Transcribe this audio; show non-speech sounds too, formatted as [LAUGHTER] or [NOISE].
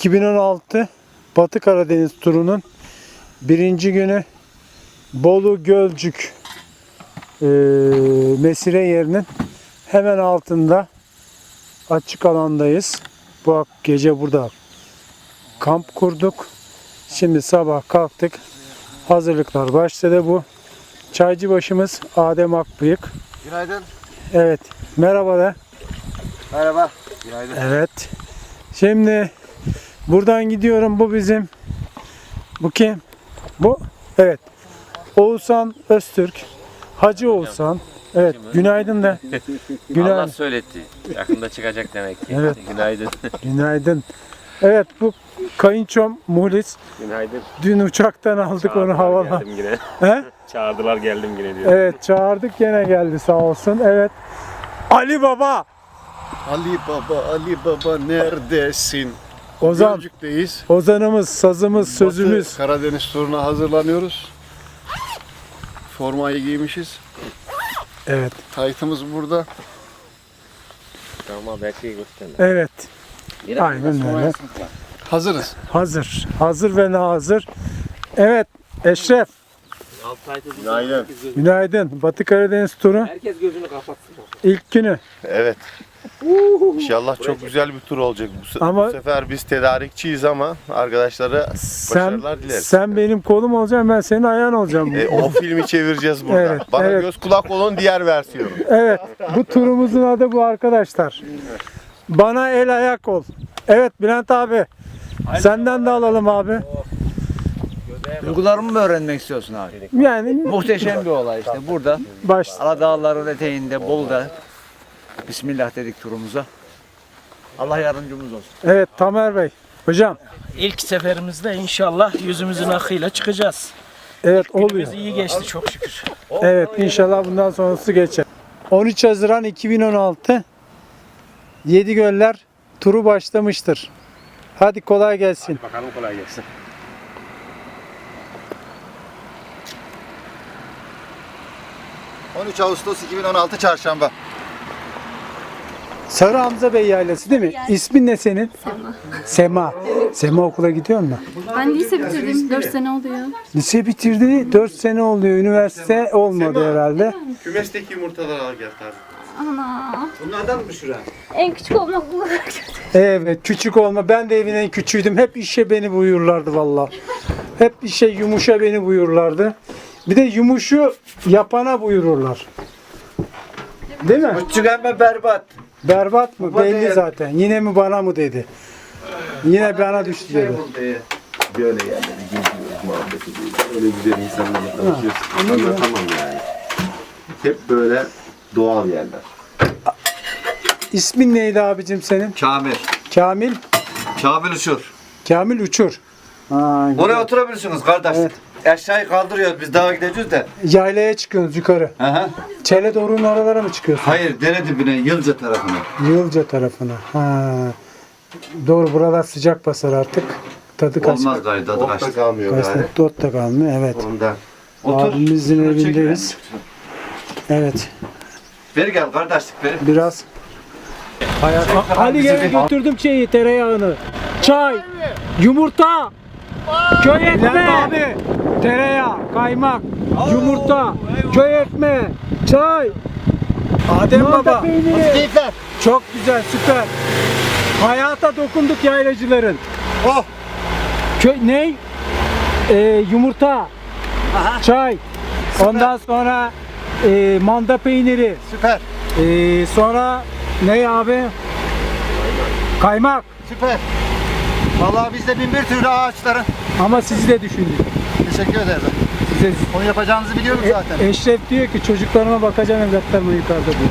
2016 Batı Karadeniz turunun birinci günü Bolu Gölcük eee mesire yerinin hemen altında açık alandayız. Bu gece burada kamp kurduk. Şimdi sabah kalktık. Hazırlıklar başladı bu. Çaycı başımız Adem Akbıyık. Günaydın. Evet. Merhaba da. Merhaba. Günaydın. Evet. Şimdi buradan gidiyorum. Bu bizim. Bu kim? Bu. Evet. Oğuzhan Öztürk. Hacı Oğuzhan. Evet. Günaydın da. [LAUGHS] Allah Günaydın. söyletti. Yakında çıkacak demek ki. Evet. [LAUGHS] Günaydın. [LAUGHS] Günaydın. Evet bu kayınçom Muhlis. Günaydın. Dün uçaktan aldık onu havalan. Geldim yine. He? Çağırdılar geldim yine diyor. Evet çağırdık gene geldi sağ olsun. Evet. Ali Baba. Ali Baba, Ali Baba neredesin? Ozan. Gölcük'teyiz. Ozanımız, sazımız, sözümüz. Batı Karadeniz turuna hazırlanıyoruz. Formayı giymişiz. Evet. Taytımız burada. Tamam her şeyi gösterme. Evet. Aynen öyle. Hazırız. Hazır. Hazır ve nazır. Evet. Eşref. Günaydın. Günaydın. Batı Karadeniz turu Herkes gözünü kapatsın. ilk günü. Evet. İnşallah çok güzel bir tur olacak. Bu, Ama- bu sefer biz tedarikçiyiz ama arkadaşlara Sen, başarılar dileriz. sen benim kolum olacaksın ben senin ayağın olacağım. E, o filmi çevireceğiz burada. Evet, Bana evet. göz kulak olun diğer versiyonu. Evet. Bu turumuzun adı bu arkadaşlar. Bana el ayak ol. Evet Bülent abi. Senden de alalım abi. Duygularımı mı öğrenmek istiyorsun abi? Yani Muhteşem bir olay işte burada. baş. Aladağların eteğinde, Bolu'da. Bismillah dedik turumuza. Allah yardımcımız olsun. Evet Tamer Bey. Hocam. İlk seferimizde inşallah yüzümüzün akıyla çıkacağız. Evet oluyor. Günümüz iyi geçti çok şükür. Evet inşallah bundan sonrası geçer. 13 Haziran 2016 Yedi Göller turu başlamıştır. Hadi kolay gelsin. Bakalım kolay gelsin. Hı. 13 Ağustos 2016 Çarşamba. Sarı Hamza Bey yaylası değil mi? İsmin ne senin? Sema. Sema. Sema okula gidiyor mu? Ben lise bitirdim. 4 sene oluyor. Lise bitirdi. 4 sene oluyor. Üniversite olmadı herhalde. Kümesteki yumurtaları al gel tabii. Ana. Bunlardan mı Şura? En küçük olmak bu. Evet küçük olma. Ben de evin en küçüğüydüm. Hep işe beni buyurlardı valla. Hep işe yumuşa beni buyurlardı. Bir de yumuşu yapana buyururlar. Değil mi? Küçük ama berbat. Berbat mı? Belli zaten. Yine mi bana mı dedi. Yine bana düştü dedi. Böyle yerlere geziyoruz, muhabbet ediyoruz. Öyle güzel insanlarla tanışıyoruz. Anlatamam yani. Hep böyle doğal yerler. İsmin neydi abicim senin? Kamil. Kamil. Kamil uçur. Kamil Uçur. Ha, Oraya oturabilirsiniz kardeş. Evet. Aşağıyı kaldırıyoruz biz dağa gideceğiz de. Yaylaya çıkıyoruz yukarı. Aha. Çele doğru'nun oralara mı çıkıyorsun? Hayır dere dibine Yılca tarafına. Yılca tarafına. Ha. Doğru buralar sıcak basar artık. Tadı kaç. Olmaz gayet adı Okta kaçtı. kalmıyor yani. Kaçta dot da kalmıyor. Evet. Ondan. Otur. Abimizin Şunu çek evindeyiz. Evet. Ver gel kardeşlik ver. Biraz Hayat. Ali gene götürdüm şeyi tereyağını. Çay, yumurta, köy ekmeği, abi. Tereyağı, kaymak, yumurta, köy ekmeği, çay. Adem Baba. Çok güzel, süper. Hayata dokunduk yaylacıların. Oh. Köy ne? Ee, yumurta, çay. Ondan sonra e, manda peyniri. Süper. Ee, sonra ne abi? Kaymak. Süper. Vallahi bizde bin bir türlü ağaçların. Ama sizi de düşündük. Teşekkür ederim. Size Onu yapacağınızı biliyorum zaten. E- Eşref diyor ki çocuklarıma bakacağım evlatlarıma yukarıda diyor.